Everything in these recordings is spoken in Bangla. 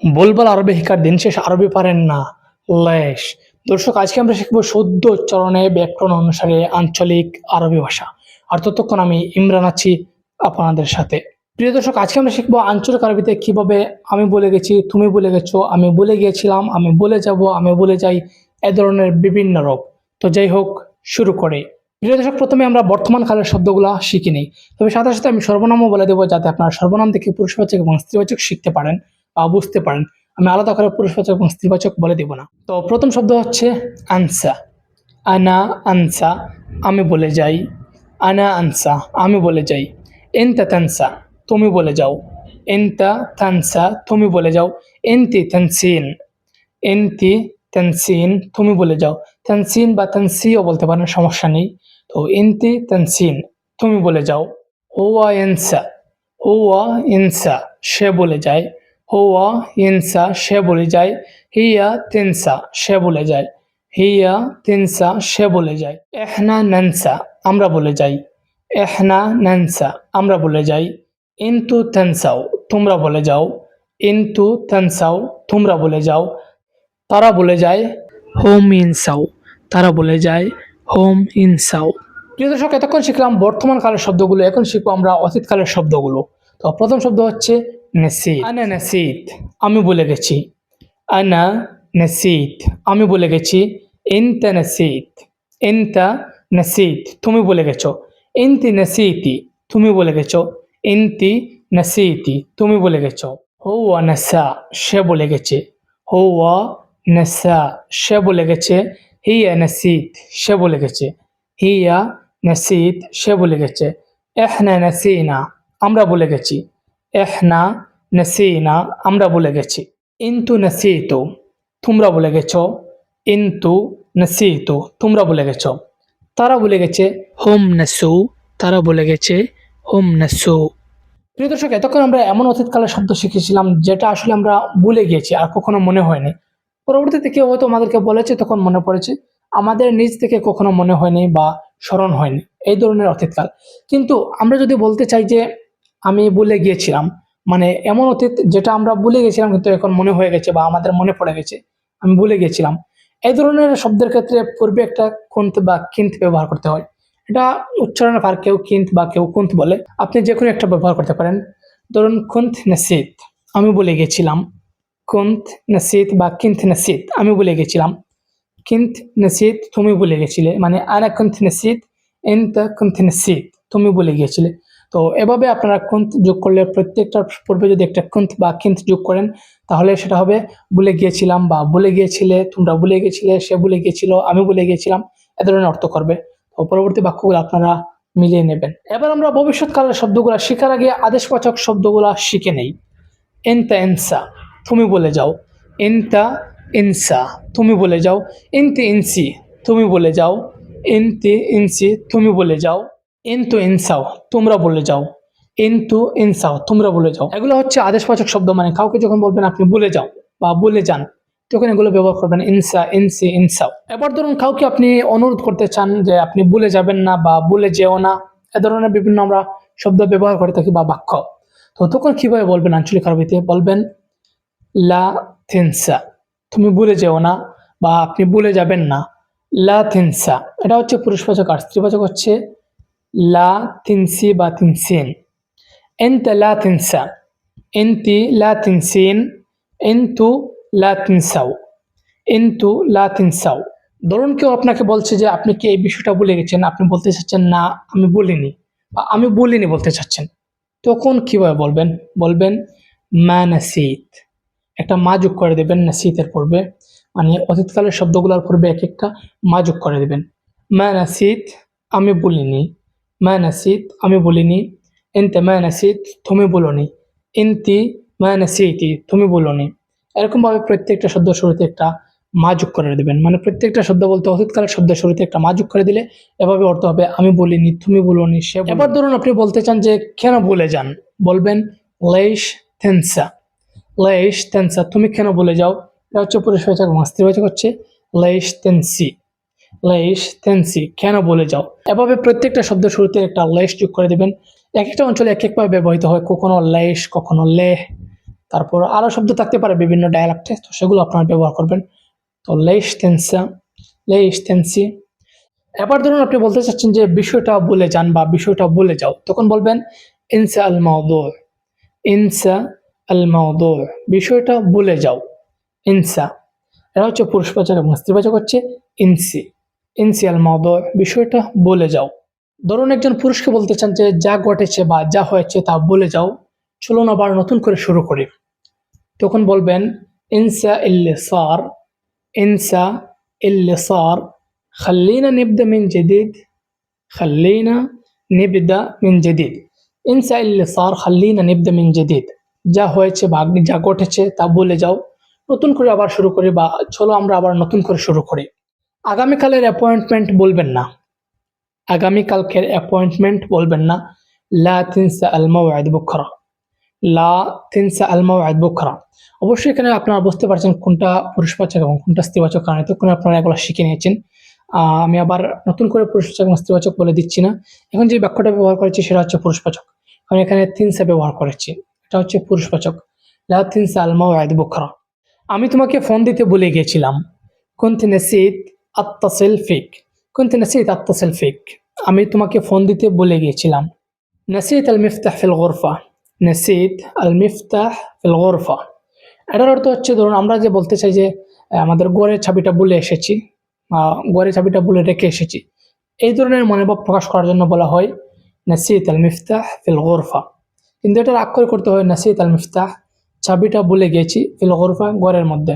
বলবল আরবি শিকার দিন শেষ, আরবি পারেন না। লেশ। দর্শক, আজকে আমরা শিখব শুদ্ধ উচ্চারণে ব্যাকরণ অনুসারে আঞ্চলিক আরবি ভাষা। আর ততক্ষণ আমি ইমরান আছি আপনাদের সাথে। প্রিয় দর্শক, আজকে আমরা শিখব আঞ্চলিক আরবিতে কীভাবে আমি বলে গেছি, তুমি বলে গেছো, আমি বলে গিয়েছিলাম, আমি বলে যাব, আমি বলে যাই, এ ধরনের বিভিন্ন রূপ। তো যাই হোক, শুরু করে। প্রিয় দর্শক, প্রথমে আমরা বর্তমান কালের শব্দগুলো শিখিনি তবে সাথে সাথে আমি সর্বনামও বলে দেবো যাতে আপনারা সর্বনাম থেকে পুরুষবাচক এবং স্ত্রীবাচক শিখতে পারেন। বুঝতে পারেন। আমি আলাদা করে পুরুষবাচক এবং স্ত্রীবাচক বলে দেব না। তো প্রথম শব্দ হচ্ছে আনসা। আনা আনসা, আমি বলে যাই। আনা আনসা, আমি বলে যাই। এনতা তানসা, তুমি বলে যাও। এনতা তানসা, তুমি বলে যাও। এনতি তানসিন এনতি তানসিন, তুমি বলে যাও। তানসিন বা তানসিও বলতে পারেন, সমস্যা নেই। তো এনতি তানসিন, তুমি বলে যাও। হুয়া এনসা, হুয়া ইনসা সে বলে যায়। হুয়া ইনসা সে বলে যায়, হিয়া তিনসা সে বলে যায়, হিয়া তিনসা সে বলে যায়, এহনা নানসা আমরা বলে যাই, এহনা নানসা আমরা বলে যাই, ইন্তু তানসাও তোমরা বলে যাও, ইন্তু তানসাও তোমরা বলে যাও, তারা বলে যায়, হোম ইনসাও তারা বলে যায়, হোম ইনসাও। প্রিয় দর্শক, এতক্ষণ শিখলাম বর্তমান কালের শব্দগুলো, এখন শিখব আমরা অতীতকালের শব্দগুলো। তো প্রথম শব্দ হচ্ছে নেসিদ আনা নেসিদ আমি বলে গেছি। আনা নেসিদ আমি বলে গেছি। ইনতা নেসিদ ইনতা নেসিদ তুমি বলে গেছো। ইনতি নেসিতি, তুমি বলে গেছো। ইনতি নেসিতি, তুমি বলে গেছো। হৌয়া নেসা, সে বলে গেছে। হৌয়া নেসা, সে বলে গেছে। হিয়া নাসিত, সে বলে গেছে। হিয়া নাসিত, সে বলে গেছে। এহনা নাসিনা, আমরা বলে গেছি। এহনা, নাসিনা, আমরা বলে গেছি। ইন্তু নাসিতু, তোমরা বলে গেছ। ইন্তু নাসিতু, তোমরা বলে গেছ। তারা বলে গেছে, হোম নাসু। তারা বলে গেছে, হোম নাসু। প্রিয় দর্শক, এতক্ষণ আমরা এমন অতীতকালের শব্দ শিখেছিলাম, যেটা আসলে আমরা ভুলে গিয়েছি, আর কখনো মনে হয়নি। পরবর্তীতে কেউ হয়তো আমাদেরকে বলেছে, তখন মনে পড়েছে, আমাদের নিজ থেকে কখনো মনে হয়নি বা স্মরণ হয়নি, এই ধরনের অতীতকাল। কিন্তু আমরা যদি বলতে চাই যে আমি বলে গিয়েছিলাম। মানে এমন অতীত যেটা আমরা ভুলে গেছিলাম কিন্তু এখন মনে হয়ে গেছে বা আমাদের মনে পড়ে গেছে, আমি ভুলে গিয়েছিলাম। এই ধরনের শব্দের ক্ষেত্রে পূর্বে একটা কুন্ত বা কিন্ত ব্যবহার করতে হয়। এটা উচ্চারণের ভার কেউ কিন্ত বা কেউ কুন্ত বলে। আপনি যে কোনো একটা ব্যবহার করতে পারেন। ধরুন, কুন্ত নাসিত। আমি বলে গেছিলাম কুন্ত নাসিত বা কিন্ত নাসিত। আমি বলে গেছিলাম কিন্ত নাসিত, তুমি বলে গেছিলে। মানে আনা কুন্ত নাসিত, এনতা কুন্ত নাসিত। তুমি বলে গিয়েছিলে। তো এভাবে আপনারা কুন্ত যোগ করলে প্রত্যেকটার পূর্বে যদি একটা কুন্ত বা কিন্ত যোগ করেন, তাহলে সেটা হবে বলে গিয়েছিলাম বা বলে গিয়েছিলে, তোমরা বলে গিয়েছিলে, সে বলে গিয়েছিল, আমি বলে গিয়েছিলাম এ ধরনের অর্থ করবে। তো পরবর্তী বাক্যগুলো আপনারা মিলিয়ে নেবেন। এবার আমরা ভবিষ্যৎকালের শব্দগুলো শেখার আগে আদেশবাচক শব্দগুলো শিখে নেই। এনতা এনসা তুমি বলে যাও এনতা ইনসা তুমি বলে যাও ইনতি ইনসি তুমি বলে যাও ইনতি ইনসি তুমি বলে যাও ইন্তু ইনসাও তোমরা বলে যাও। ইন্তু ইনসাও তোমরা বলে যাও। এগুলো হচ্ছে আদেশবাচক শব্দ মানে কাউকে যখন বলবেন আপনি বলে যাও বা বলে যান, তখন এগুলো ব্যবহার করবেন ইনসা ইনসি ইনসাও এবার ধরুন কাউকে আপনি অনুরোধ করতে চান যে আপনি বলে যাবেন না বা বলে যেও না, এ ধরনের বিভিন্ন আমরা শব্দ ব্যবহার করে থাকি বা বাক্য। তো তখন কীভাবে বলবেন আঞ্চলিক আরবিতে? বলবেন, লা থিনসা, তুমি ভুলে যেও না বা আপনি ভুলে যাবেন না। লা থিনসা, এটা হচ্ছে পুরুষবাচক আর স্ত্রীবাচক হচ্ছে লা তিনসি বা তিনসিন এনতে লা তিনসা এনতি লা তিনসিন এনতু লা তিনসাও এনতু লা তিনসাও ধরুন কেউ আপনাকে বলছে যে, আপনি কি এই বিষয়টা ভুলে গেছেন? আপনি বলতে চাচ্ছেন, না, আমি বলিনি। বা, আমি বলিনি বলতে চাচ্ছেন। তখন কীভাবে বলবেন? বলবেন, মা নাসিত। একটা মা যোগ করে দেবেন, নাসিতের পূর্বে। মানে অতীতকালের শব্দগুলোর পূর্বে এক একটা মা যোগ করে দেবেন। মা নাসিত, আমি বলিনি। মা নাসিত, আমি বলিনি। এনতে মা নাসিত, তুমি বলনি। ইনতি মা নাসিতি, তুমি বলনি। এরকমভাবে প্রত্যেকটা শব্দ শুরুতে একটা মা যোগ করে দেবেন। মানে প্রত্যেকটা শব্দ বলতে অতীতকালের শব্দের শুরুতে একটা মা যোগ করে দিলে এভাবে অর্থ হবে, আমি বলিনি, তুমি বলনি, সে। এবার ধরুন আপনি বলতে চান যে, কেন বলে যান? বলবেন লেশ থেনসা লেশ তেনসা, তুমি কেন বলে যাও? এটা হচ্ছে পুরুষবাচক এবং স্ত্রীবাচক হচ্ছে লেশ তেনসি। লেশ তেনসি, কেন বলে যাও? এভাবে প্রত্যেকটা শব্দ শুরুতে একটা লেশ যোগ করে দেবেন। এক একটা অঞ্চলে এক একভাবে ব্যবহৃত হয়, কখনো লেশ কখনো লেহ তারপর আরও শব্দ থাকতে পারে বিভিন্ন ডায়ালেক্টে তো সেগুলো আপনারা ব্যবহার করবেন। তো লেশ তেনসা লেশ তেনসি। এবার ধরুন আপনি বলতে চাচ্ছেন যে বিষয়টা বলে যান বা বিষয়টা বলে যাও, তখন বলবেন, ইনসা আল মাউদু ইনসা আল মাউদু বিষয়টা বলে যাও। ইনসা এটা হচ্ছে পুরুষবাচক এবং স্ত্রীবাচক হচ্ছে ইনসি। ইনসিয়াল মাদো বিষয়টা বলে যাও। ধরুন একজন পুরুষকে বলতে চান যে, যা ঘটেছে বা যা হয়েছে তা বলে যাও। চলুন আবার নতুন করে শুরু করি। তখন বলবেন, ইনসা ইল্লে সার, ইনসা ইল্লে সার, খাল্লিনা নিবদা মিন জেদিদ, খাল্লিনা নিবদা মিন জেদিদ। ইনসা ইল্লে সার, খাল্লিনা নিবদা মিন জেদিদ। যা হয়েছে বা যা ঘটেছে তা বলে যাও। নতুন করে আবার শুরু করি বা চলো আমরা আবার নতুন করে শুরু করি। আগামীকালের অ্যাপয়েন্টমেন্ট বলবেন না। আগামীকালকের অ্যাপয়েন্টমেন্ট বলবেন না। লা তিনসা আলমা ওয়াদ বুখরা। লা তিনসা আলমা ওয়াদ বুখরা। অবশ্যই এখানে আপনারা বুঝতে পারছেন কোনটা পুরুষবাচক এবং কোনটা স্ত্রীবাচক তো কোনো আপনারা এগুলো শিখে নিয়েছেন। আমি আবার নতুন করে পুরুষবাচক এবং স্ত্রীবাচক বলে দিচ্ছি না। এখন যে বাক্যটা ব্যবহার করেছি সেটা হচ্ছে পুরুষবাচক। আমি এখানে তিনসা ব্যবহার করেছি। এটা হচ্ছে পুরুষবাচক। লা তিনসা আলমা ওয়াদ বুখরা। আমি তোমাকে ফোন দিতে ভুলে গিয়েছিলাম। কোন তিনেসিত আত্তাসেল ফেক। কিন্তু নাসিত আত্তাসেল ফেক। আমি তোমাকে ফোন দিতে বলে গিয়েছিলাম। নাসিত আল মিফতাহ ফিল গোরফা। নাসিত আল মিফতাহ ফিল গোরফা। এটার অর্থ হচ্ছে, ধরুন আমরা যে বলতে চাই যে আমাদের গড়ের ছাবিটা বলে এসেছি গড়ের ছাবিটা বলে রেখে এসেছি, এই ধরনের মনোভাব প্রকাশ করার জন্য বলা হয় নাসিত আল মিফতাহ ফিল গোরফা। কিন্তু এটার আক্ষর করতে হয় নাসিত আল মিফতাহ, ছাবিটা বলে গিয়েছি, ফিল গোরফা, গড়ের মধ্যে।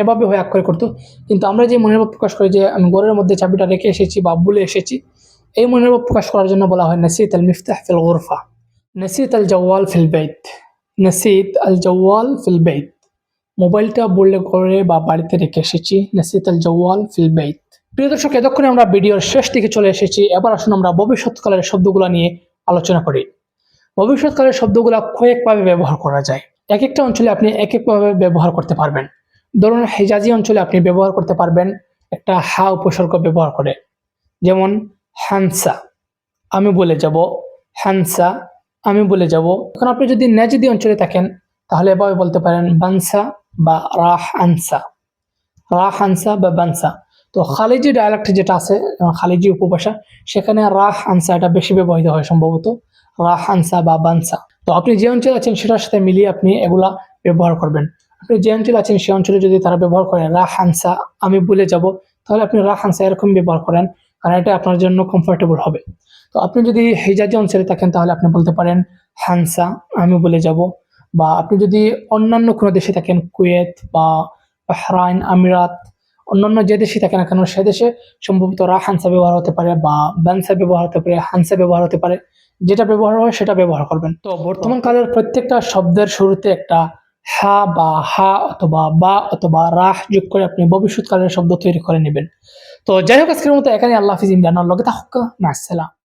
এভাবে হয় আক্ষর করতো কিন্তু আমরা যে মনোভাব প্রকাশ করি যে আমি গড়ের মধ্যে চাবিটা রেখে এসেছি বা ভুলে এসেছি, এই মনোভাব প্রকাশ করার জন্য বলা হয় নাসিত আল মিফতাহ ফিল গোরফা। নাসিত আল জওয়াল ফিল বেত নাসিত আল জওয়াল ফিল বেত মোবাইলটা বললে ঘরে বা বাড়িতে রেখে এসেছি, নাসিত আল জওয়াল ফিল বেত প্রিয় দর্শক, এতক্ষণে আমরা ভিডিওর শেষ দিকে চলে এসেছি। এবার আসুন আমরা ভবিষ্যৎকালের শব্দগুলো নিয়ে আলোচনা করি। ভবিষ্যৎকালের শব্দগুলো কয়েকভাবে ব্যবহার করা যায়। এক একটা অঞ্চলে আপনি এক একভাবে ব্যবহার করতে পারবেন। ধরুন হেজাজি অঞ্চলে আপনি ব্যবহার করতে পারবেন একটা হা উপসর্গ ব্যবহার করে। যেমন হ্যান্সা আমি বলে যাব হ্যান্সা আমি বলে যাব এখন আপনি যদি নেজিদি অঞ্চলে থাকেন, তাহলে এভাবে বলতে পারেন, বানসা বা রাহ আনসা রাহ আনসা বা বানসা তো খালিজি ডায়ালেক্ট যেটা আছে খালিজি উপভাষা, সেখানে রাহ আনসা এটা বেশি ব্যবহৃত হয় সম্ভবত, রাহ আনসা বা বানসা তো আপনি যে অঞ্চলে আছেন, সেটার সাথে মিলিয়ে আপনি এগুলা ব্যবহার করবেন। আপনি যে অঞ্চলে আছেন সেই অঞ্চলে যদি তারা ব্যবহার করেন রা হানসা, আমি বলে যাব, তাহলে আপনি রাহ হানসা এরকম ব্যবহার করেন, কারণ এটা আপনার জন্য কমফোর্টেবল হবে। তো আপনি যদি হিজাজি অঞ্চলে থাকেন, তাহলে আপনি বলতে পারেন, হানসা, আমি বলে যাব, বা আপনি যদি অন্যান্য কোনো দেশে থাকেন, কুয়েত বা বাহরাইন, আমিরাত, অন্যান্য যে দেশে থাকেন না কেন, সে দেশে সম্ভবত রা হানসা ব্যবহার হতে পারে বা বানসা ব্যবহার হতে পারে, হানসা ব্যবহার হতে পারে। যেটা ব্যবহার হয়, সেটা ব্যবহার করবেন। তো বর্তমান কালের প্রত্যেকটা শব্দের শুরুতে একটা হা, বা, হা অথবা বা অথবা রাহ যোগ করে আপনি ভবিষ্যৎকালের শব্দ তৈরি করে নেবেন। তো যাই হোক, আজকের মতো এখানে আল্লাহ হাফিজ, ইমরান লগে থাকুক। না, আসসালাম।